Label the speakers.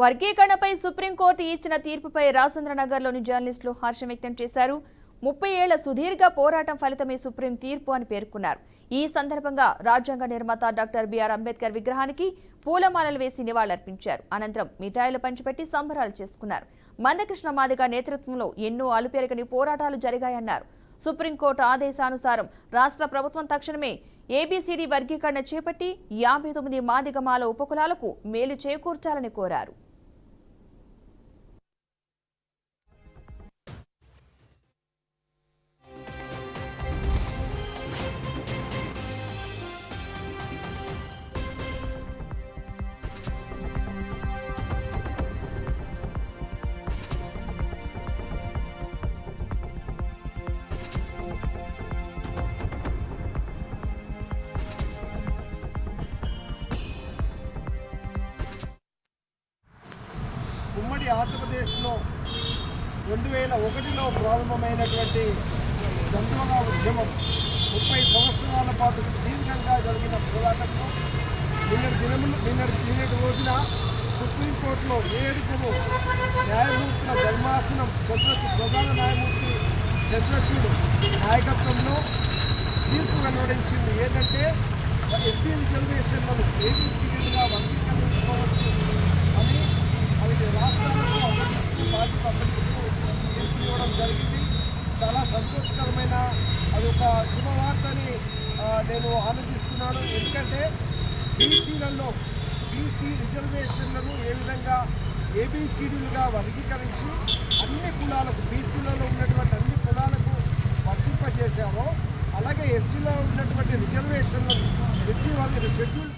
Speaker 1: వర్గీకరణపై supreme court ఇచ్చిన తీర్పుపై రాజేంద్రనగర్లోని జర్నలిస్టులు హర్షం వ్యక్తం చేశారు. ముప్పై ఏళ్ళ సుదీర్ఘ పోరాటం ఫలితమే సుప్రీం తీర్పు అని పేర్కొన్నారు. ఈ సందర్భంగా రాజ్యాంగ నిర్మాత డాక్టర్ బిఆర్ అంబేద్కర్ విగ్రహానికి పూలమాలలు వేసి నివాళులర్పించారు. అనంతరం మిఠాయిలు పంచిపెట్టి సంబరాలు చేసుకున్నారు. మందకృష్ణ మాదిగ నేతృత్వంలో ఎన్నో అలుపెరగని పోరాటాలు జరిగాయన్నారు. సుప్రీంకోర్టు ఆదేశానుసారం రాష్ట్ర ప్రభుత్వం తక్షణమే ఏబీసీడీ వర్గీకరణ చేపట్టి యాభై తొమ్మిది మాదిగమాల ఉపకులాలకు మేలు చేకూర్చాలని కోరారు.
Speaker 2: ఉమ్మడి ఆంధ్రప్రదేశ్లో రెండు వేల ఒకటిలో ప్రారంభమైనటువంటి దండోగా ఉద్యమం ముప్పై సంవత్సరాల పాటు సుదీర్ఘంగా జరిగిన పోరాటంలో నిన్నటి దినములు నిన్నటి నిన్నటి రోజున సుప్రీంకోర్టులో ఏడుగురు న్యాయమూర్తుల ధర్మాసనం చంద్రచూ ప్రధాన న్యాయమూర్తి చంద్రచూడ్ నాయకత్వంలో తీర్పు వెలువడించింది. ఏంటంటే ఎస్సీ రిజర్వేషన్లను ఏబీసీలుగా తీర్పు జరిగింది. చాలా సంతోషకరమైన అది ఒక శుభవార్తని నేను ఆనందిస్తున్నాను. ఎందుకంటే బీసీలలో బీసీ రిజర్వేషన్లను ఏ విధంగా ఏబిసిడీలుగా వర్గీకరించి అన్ని కులాలకు బీసీలలో ఉన్నటువంటి అన్ని కులాలకు వర్తింపజేశామో అలాగే ఎస్సీలో ఉన్నటువంటి రిజర్వేషన్లను ఎస్సీ వాళ్ళ షెడ్యూల్